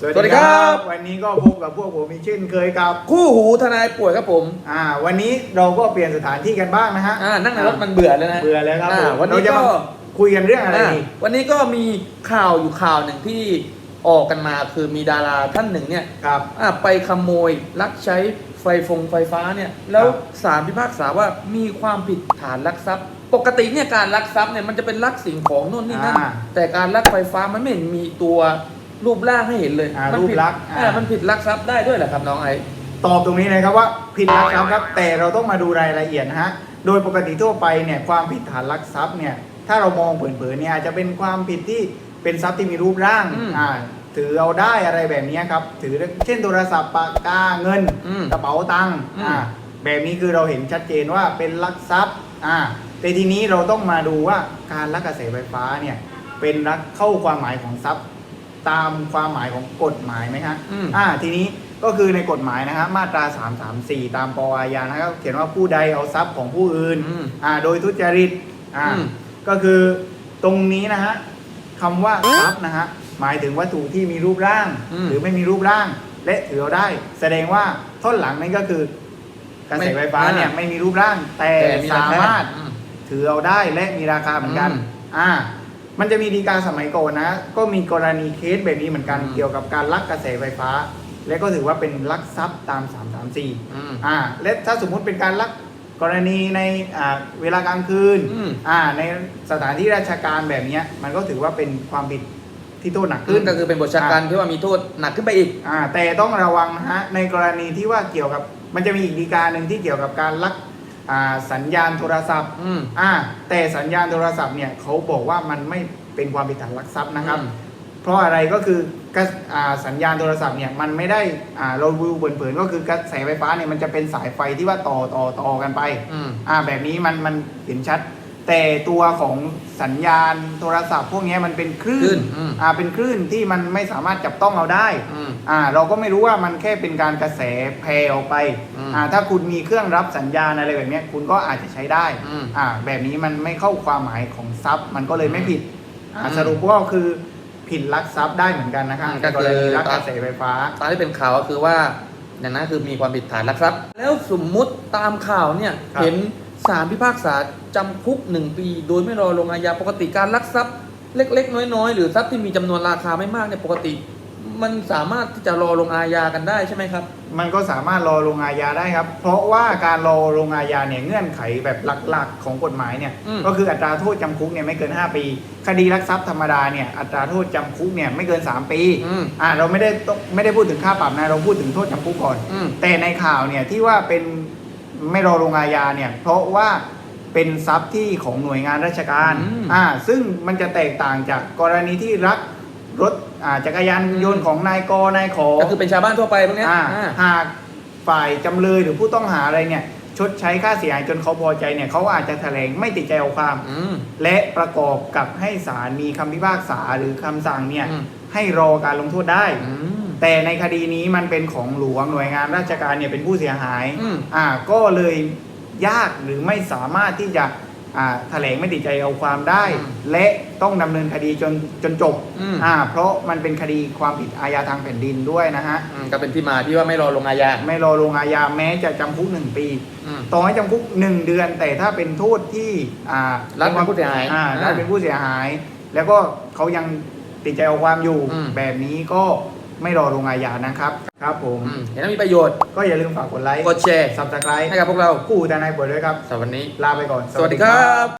สวัสสวัสดีดีคครัรับบวันนี้ก็พบกับพวกผมอีกเช่นเคยกับ คู่หูทนายป่วยครับผม อ่า วันนี้เราก็เปลี่ยนสถานที่กันบ้างนะฮะอ่านั่งในรถมันเบื่อแล้วนะเบื่อแล้วครับอ่าผมวันนี้เราจะก็มาคุยกันเรื่องอะไรอ่าดีวันนี้ก็มีข่าวอยู่ข่าวหนึ่งที่ออกกันมาคือมีดาราท่านหนึ่งเนี่ยครับอ่าไปขโมยลักใช้ไฟฟงไฟฟ้าเนี่ยแล้วครับศาลพิพากษาว่ามีความผิดฐานลักทรัพย์ ปกติเนี่ยการลักทรัพย์เนี่ยมันจะเป็นลักสิ่งของโน่นนี่นั่นอ่าแต่การลักไฟฟ้ามันไม่เห็นมีตัว รูปร่างให้เห็นเลยอ่ามัรูปผิดลักษณ์อ่าอ่ามั มันผิดลักทรัพย์ได้ด้วยเหรอครับน้องไอซ์ ตอบตรงนี้เลยครับว่าผิดลักทรัพย์ครับ แต่เราต้องมาดูรายละเอียดนะฮะโดยปกติทั่วไปเนี่ยความผิดฐานลักทรัพย์เนี่ยถ้าเรามองเผินๆเนี่ยอาจจะเป็นความผิดที่เป็นทรัพย์ที่มีรูปร่างอืมอ่าถือเอาได้อะไรแบบนี้ครับถือเช่นโทรศัพท์ปากกาเงินอืมกระเป๋าตังค์อืม อ่าแบบนี้คือเราเห็นชัดเจนว่าเป็นลักทรัพย์อ่าแต่ทีนี้เราต้องมาดูว่าการลักกระแสไฟฟ้าเนี่ยเป็นลักเข้าความหมายของทรัพย์ ตามความหมายของกฎหมายไหมฮะอืม อ่า ทีนี้ก็คือในกฎหมายนะฮะมาตรา 334 ตามปอาญานะครับเขียนว่าผู้ใดเอาทรัพย์ของผู้อื่น อืม อ่า โดยทุจริต อ่า อืม ก็คือตรงนี้นะฮะคำว่าทรัพย์นะฮะหมายถึงวัตถุที่มีรูปร่าง อืมหรือไม่มีรูปร่าง และถือเอาได้ แสดงว่าท่อนหลังนั่นก็คือกระแสไฟฟ้าเนี่ยอ่าไม่มีรูปร่างแต่แต่มีราสาคามารถ อืม ถือเอาได้และมีราคาเหมือนกัน อืมอ่า มันจะมีดีกาสมัยก่อนนะ ก็มีกรณีเคสแบบนี้เหมือนกันอืมเกี่ยวกับการลักกระแสไฟฟ้า และก็ถือว่าเป็นลักทรัพย์ตาม 334อืม อ่าและถ้าสมมุติเป็นการลักกรณีในอ่าเวลากลางคืนอืม อ่าในสถานที่ราชการแบบเนี้ยมันก็ถือว่าเป็นความผิดที่โทษหนักขึ้ขึ้นน ก็คือเป็นบทชาการที่ว่ามีโทษหนักขึ้นไปอีก อ่าแต่ต้องระวังนะฮะในกรณีที่ว่าเกี่ยวกับมันจะมีอีกดีกาหนึ่งที่เกี่ยวกับการลักอ่า สัญญาณโทรศัพท์อืมอ่าแต่สัญญาณโทรศัพท์เนี่ยเขาบอกว่ามันไม่เป็นความผิดฐานลักทรัพย์นะครับ อืม เพราะอะไรก็คือกระอ่าสัญญาณโทรศัพท์เนี่ยมันไม่ได้อ่าเราดูเผินๆก็คือกระแสไฟฟ้าเนี่ยมันจะเป็นสายไฟที่ว่าต่อต่อต่อกันไป อืม อ่าแบบนี้มันมันเห็นชัด แต่ตัวของสัญญาณโทรศัพท์พวกเนี้ยมันเป็นคลื่คลื่นนอืม อ่าเป็นคลื่นที่มันไม่สามารถจับต้องเราได้ อืม อ่าเราก็ไม่รู้ว่ามันแค่เป็นการกระแสแผ่ออกไปอืมอ่าถ้าคุณมีเครื่องรับสัญญาณอะไรแบบเนี้ยคุณก็อาจจะใช้ได้อืมอ่าแบบนี้มันไม่เข้าความหมายของทรัพย์มันก็เลยไม่ผิดอ่าอืมสรุปว่าคือผิดลักทรัพย์ได้เหมือนกันนะครับอืมในก็กคือรณีลักกระแสไฟฟ้า ตามที่เป็นข่าวก็คือว่าอย่างนั้นคือมีความผิดฐานลักทรัพย์แล้วสมมุติตามข่าวเนี่ยครับ เห็น ศาลพิพากษาจำคุกหนึ่งปี โดยไม่รอลงอาญาปกติการลักทรัพย์เล็ก ๆ น้อย ๆ หรือทรัพย์ที่มีจำนวนราคาไม่มากเนี่ยปกติ มันสามารถที่จะรอลงอาญากันได้ใช่ไหมครับ มันก็สามารถรอลงอาญาได้ครับ เพราะว่าการรอลงอาญาเนี่ยเงื่อนไขแบบหลักๆ ของกฎหมายเนี่ยอืมก็คืออัตราโทษจำคุกเนี่ยไม่เกิน 5 ปี คดีลักทรัพย์ธรรมดาเนี่ยอัตราโทษจำคุกเนี่ยไม่เกิน 3 ปีอืมอ่าเราไม่ได้ต้องไม่ได้พูดถึงค่าปรับนะเราพูดถึงโทษจำคุกก่อนอืมแต่ในข่าวเนี่ยที่ว่าเป็น ไม่รอลงอาญาเนี่ยเพราะว่าเป็นทรัพย์ที่ของหน่วยงานราชการอืม อ่าซึ่งมันจะแตกต่างจากกรณีที่รักรถอ่าจักรยานยนต์ของนายกนายขอ ก็คือเป็นชาวบ้านทั่วไปพวกเนี้ยอ่าอ่า หากฝ่ายจำเลยหรือผู้ต้องหาอะไรเนี่ย ชดใช้ค่าเสียหายจนเขาพอใจเนี่ยเขาอาจจะแถลงไม่ติดใจเอาความ อืม และประกอบกับให้ศาลมีคำพิพากษาหรือคำสั่งเนี่ย อืม ให้รอการลงโทษได้ อืม แต่ในคดีนี้มันเป็นของหลวงหน่วยงานราชการเนี่ยเป็นผู้เสียหายอืม อ่าก็เลยยากหรือไม่สามารถที่จะอ่าแถลงไม่ติดใจเอาความได้ อืมและต้องดำเนินคดีจนจนจบอืม อ่าเพราะมันเป็นคดีความผิดอาญาทางแผ่นดินด้วยนะฮะ อืมก็เป็นที่มาที่ว่าไม่รอลงอาญาไม่รอลงอาญาแม้จะจำคุกหนึ่งปี อืม ต่อให้จำคุกหนึ่งเดือน แต่ถ้าเป็นโทษที่อ่ารัฐเป็นผู้เสียหายอ่าอ่ารัฐเป็นผู้เสียหาย แล้วก็เขายังติดใจเอาความอยู่ อืม แบบนี้ก็ ไม่รอลงอาญานะครับ ครับผมอืมเห็นว่ามีประโยชน์ก็อย่าลืมฝากกดไลค์กดแชร์ ซับสไครต์ให้กับพวกเรา คู่ทนายบทด้วยครับ สำหรับวันนี้ ลาไปก่อน สวัสดีครับ